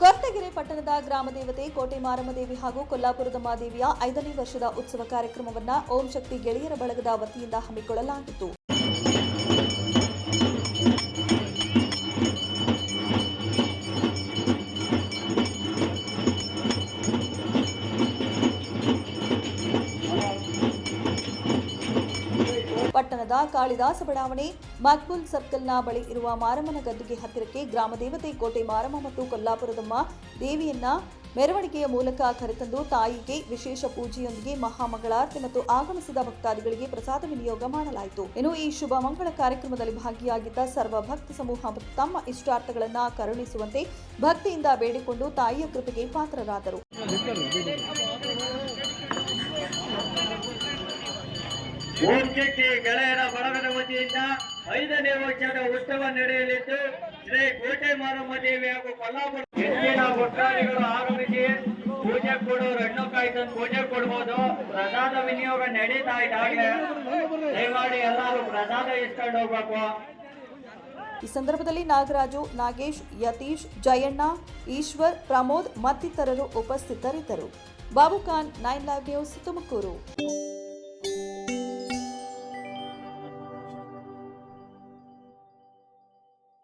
ಕೊರಟಗೆರೆ ಪಟ್ಟಣದ ಗ್ರಾಮ ದೇವತೆ ಕೋಟೆ ಮಾರಮ್ಮದೇವಿ ಹಾಗೂ ಕೊಲ್ಲಾಪುರದ ಮಾದೇವಿಯ ಐದನೇ ವರ್ಷದ ಉತ್ಸವ ಕಾರ್ಯಕ್ರಮವನ್ನು ಓಂ ಶಕ್ತಿ ಗೆಳೆಯರ ಬಳಗದ ವತಿಯಿಂದ ಹಮ್ಮಿಕೊಳ್ಳಲಾಗಿತ್ತು. ಪಟ್ಟಣದ ಕಾಳಿದಾಸ ಬಡಾವಣೆ ಮಕ್ಬುಲ್ ಸರ್ಕಲ್ನ ಬಳಿ ಇರುವ ಮಾರಮ್ಮನ ಗದ್ದುಗೆ ಹತ್ತಿರಕ್ಕೆ ಗ್ರಾಮ ದೇವತೆ ಕೋಟೆ ಮಾರಮ್ಮ ಮತ್ತು ಕೊಲ್ಲಾಪುರದಮ್ಮ ದೇವಿಯನ್ನ ಮೆರವಣಿಗೆಯ ಮೂಲಕ ಕರೆತಂದು ತಾಯಿಗೆ ವಿಶೇಷ ಪೂಜೆಯೊಂದಿಗೆ ಮಹಾಮಂಗಳಾರತಿ ಮತ್ತು ಆಗಮಿಸಿದ ಭಕ್ತಾದಿಗಳಿಗೆ ಪ್ರಸಾದ ವಿನಿಯೋಗ ಮಾಡಲಾಯಿತು. ಇನ್ನು ಈ ಶುಭ ಮಂಗಳ ಕಾರ್ಯಕ್ರಮದಲ್ಲಿ ಭಾಗಿಯಾಗಿದ್ದ ಸರ್ವ ಭಕ್ತ ಸಮೂಹ ತಮ್ಮ ಇಷ್ಟಾರ್ಥಗಳನ್ನ ಕರುಣಿಸುವಂತೆ ಭಕ್ತಿಯಿಂದ ಬೇಡಿಕೊಂಡು ತಾಯಿಯ ಕೃಪೆಗೆ ಪಾತ್ರರಾದರು. ಶಕ್ತಿ ಗೆಳೆಯರ ಬಳಗದ ವತಿಯಿಂದ ಐದನೇ ವರ್ಷದ ಉತ್ಸವ ನಡೆಯಲಿದ್ದು, ಶ್ರೀ ಕೋಟೆ ಮಾರಮ್ಮ ದೇವಿ ಹಾಗೂ ಕೊಲ್ಲಾಪುರ ಹೆಚ್ಚಿನ ಭಕ್ತಾದಿಗಳು ಆಗಮಿಸಿ ಪೂಜೆ ಕೊಡೋರು, ಹಣ್ಣು ತಂದು ಪೂಜೆ ಕೊಡ್ಬೋದು. ಪ್ರಸಾದ ವಿನಿಯೋಗ ನಡೀತಾ ಇದ್ದಾಗಲೇ ದಯಮಾಡಿ ಎಲ್ಲರೂ ಪ್ರಸಾದ ಇಸ್ಕೊಂಡು ಹೋಗ್ಬೇಕು. ಈ ಸಂದರ್ಭದಲ್ಲಿ ನಾಗರಾಜು, ನಾಗೇಶ್, ಯತೀಶ್, ಜಯಣ್ಣ, ಈಶ್ವರ್, ಪ್ರಮೋದ್ ಮತ್ತಿತರರು ಉಪಸ್ಥಿತರಿದ್ದರು. Babu Khan nine live news, Tumakuru.